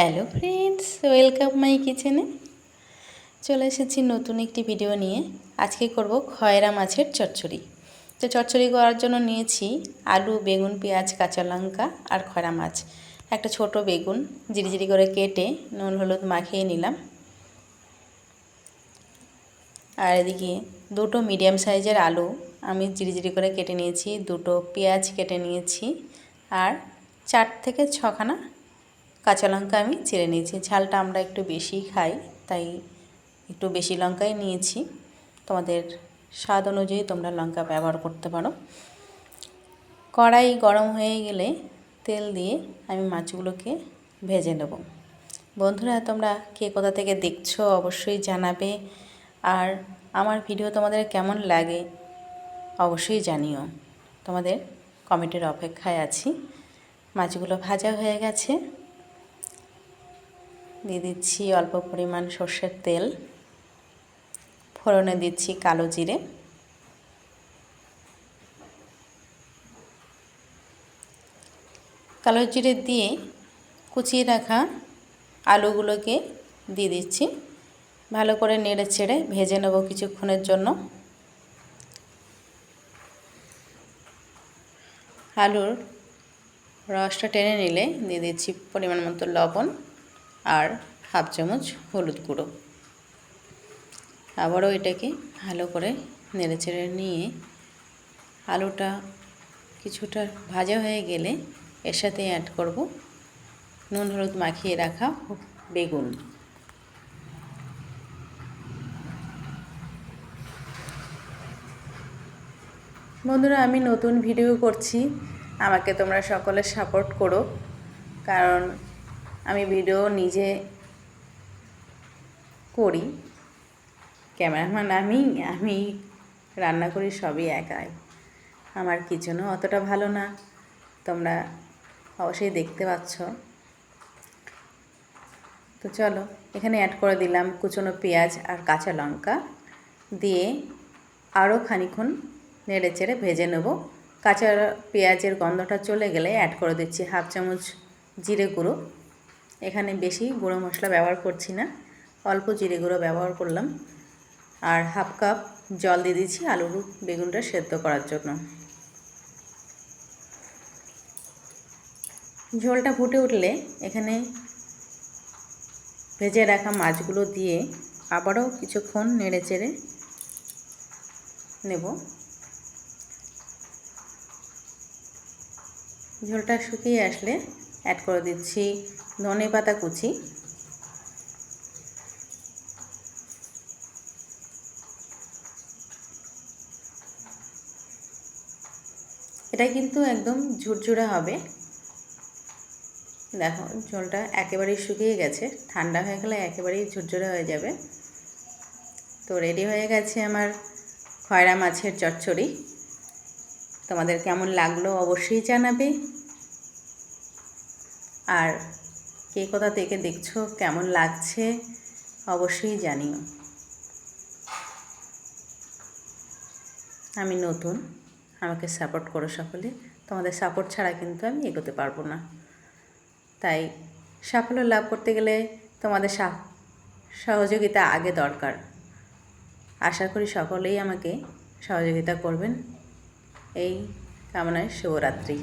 Hello friends, welcome my কিচেনে। চলে এসেছি নতুন একটি ভিডিও নিয়ে। আজকে করব খয়রা মাছের চচ্চড়ি। তো চচ্চড়ি করার জন্য নিয়েছি আলু, বেগুন, পেঁয়াজ, কাঁচা লঙ্কা আর খয়রা মাছ। একটা ছোট বেগুন জিরিজিরি করে কেটে নুন, হলুদ মাখিয়ে নিলাম। আর এদিকে দুটো মিডিয়াম সাইজের আলু আমি জিরিজিরি করে কেটে নিয়েছি, দুটো পেঁয়াজ কেটে নিয়েছি আর চার থেকে ছখানা কাঁচা লঙ্কা আমি চিড়ে নিয়েছি। ঝালটা আমরা একটু বেশি খাই, তাই একটু বেশি লঙ্কাই নিয়েছি। তোমাদের স্বাদ অনুযায়ী তোমরা লঙ্কা ব্যবহার করতে পারো। কড়াই গরম হয়ে গেলে তেল দিয়ে আমি মাছগুলোকে ভেজে নেব। বন্ধুরা, তোমরা কে কোথা থেকে দেখছ অবশ্যই জানাবে। আর আমার ভিডিও তোমাদের কেমন লাগে অবশ্যই জানিও। তোমাদের কমেন্টের অপেক্ষায় আছি। মাছগুলো ভাজা হয়ে গেছে। দিয়ে দিচ্ছি অল্প পরিমাণ সর্ষের তেল। ফোড়নে দিচ্ছি কালো জিরে। কালো জিরে দিয়ে কুচিয়ে রাখা আলুগুলোকে দিয়ে দিচ্ছি। ভালো করে নেড়ে ছেড়ে ভেজে নেব কিছুক্ষণের জন্য। আলুর রসটা টেনে নিলে দিয়ে দিচ্ছি পরিমাণ মতো লবণ। আর হাফ চামচ হলুদ গুঁড়ো। আবারও এটাকে ভালো করে নেড়েচেড়ে নিয়ে আলুটা কিছুটা ভাজা হয়ে গেলে এর সাথে অ্যাড করব নুন, হলুদ মাখিয়ে রাখা বেগুন। বন্ধুরা, আমি নতুন ভিডিও করছি। আমাকে তোমরা সকলে সাপোর্ট করো। কারণ আমি ভিডিও নিজে করি। ক্যামেরাম্যান আমি আমি রান্না করি সবই একাই। আমার কিচেনও অতটা ভালো না। তোমরা অবশ্যই দেখতে পাচ্ছ। তো চলো, এখানে অ্যাড করে দিলাম কুচনো পেঁয়াজ আর কাঁচা লঙ্কা। দিয়ে আরও খানিক্ষণ নেড়ে চেড়ে ভেজে নেব। কাঁচা পেঁয়াজের গন্ধটা চলে গেলে অ্যাড করে দিচ্ছি হাফ চামচ জিরে গুঁড়ো। এখানে বেশি গুঁড়ো মশলা ব্যবহার করছি না। অল্প জিরে গুঁড়ো ব্যবহার করলাম। আর হাফ কাপ জল দিয়ে দিচ্ছি আলু বেগুনটা সেদ্ধ করার জন্য। ঝোলটা ফুটে উঠলে এখানে ভেজে রাখা মাছগুলো দিয়ে আবারও কিছুক্ষণ নেড়ে চেড়ে নেব। ঝোলটা শুকিয়ে আসলে অ্যাড করে দিচ্ছি ধনে পাতা কুচি। এটা কিন্তু একদম ঝুরঝুরা হবে। দেখো, ঝোলটা একেবারেই শুকিয়ে গেছে। ঠান্ডা হয়ে গেলে একেবারেই ঝুরঝুরে হয়ে যাবে। তো রেডি হয়ে গেছে আমার খয়রা মাছের চচ্চড়ি। তোমাদের কেমন লাগল অবশ্যই জানাবে। আর কে কোথা থেকে দেখছ? কেমন লাগছে? অবশ্যই জানিও। আমি নতুন, আমাকে সাপোর্ট করো সকলে। তোমাদের সাপোর্ট ছাড়া কিন্তু আমি এগোতে পারব না। তাই সাফল্য লাভ করতে গেলে তোমাদের সহযোগিতা আগে দরকার। আশা করি সকলেই আমাকে সহযোগিতা করবেন। এই কামনায় শুভরাত্রি।